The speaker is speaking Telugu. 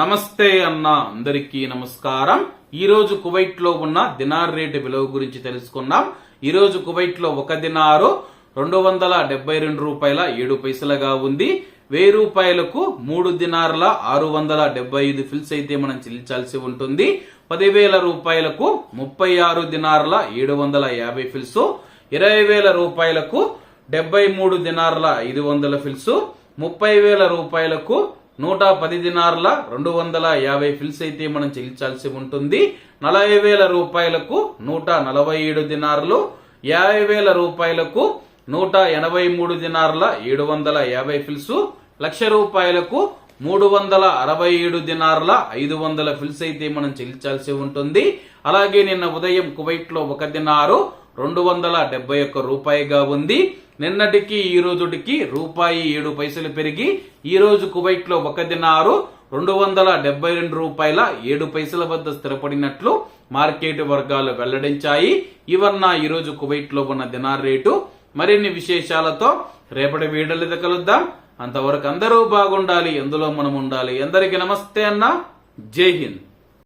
నమస్తే అన్న అందరికీ నమస్కారం. ఈరోజు కువైట్లో కువైట్లో ఉన్న దినార్ రేటు విలువ గురించి తెలుసుకున్నాం ఈరోజు కువైట్లో కువైట్లో ఒక దినారు రెండు వందల డెబ్బై రెండు రూపాయల ఏడు పైసలుగా ఉంది. వెయ్యి రూపాయలకు మూడు దినార్ల ఆరు వందల డెబ్బై ఐదు ఫిల్స్ అయితే మనం చెల్లించాల్సి ఉంటుంది. పదివేల రూపాయలకు ముప్పై ఆరు దినార్ల ఏడు వందల యాభై ఫిల్స్. ఇరవై వేల రూపాయలకు డెబ్బై మూడు దినార్ల ఐదు వందల ఫిల్స్. ముప్పై వేల రూపాయలకు నూట పది దినార్ల రెండు వందల యాభై ఫిల్స్ అయితే మనం చెల్లించాల్సి ఉంటుంది. నలభై వేల రూపాయలకు నూట నలభై ఏడు దినార్లు యాభై వేల రూపాయలకు నూట ఎనభై మూడు దినార్ల ఏడు వందల యాభై ఫిల్స్ లక్ష రూపాయలకు మూడు వందల అరవై ఏడు దినార్ల ఐదు వందల ఫిల్స్ అయితే మనం చెల్లించాల్సి ఉంటుంది. అలాగే నిన్న ఉదయం కువైట్లో ఒక దినారు రెండు వందల డెబ్బై ఒక్క రూపాయిగా ఉంది. నిన్నటికి ఈ రోజుటికి రూపాయి ఏడు పైసలు పెరిగి ఈ రోజు కువైట్లో ఒక దినారు రెండు వందల డెబ్బై రెండు రూపాయల ఏడు పైసల వద్ద స్థిరపడినట్లు మార్కెట్ వర్గాలు వెల్లడించాయి. ఇవన్న ఈ రోజు కువైట్లో ఉన్న దినార్ రేటు. మరిన్ని విశేషాలతో రేపటి వీడియోలో కలుద్దాం. అంతవరకు అందరూ బాగుండాలి. ఎందులో మనం ఉండాలి? అందరికీ నమస్తే అన్న. జై హింద్.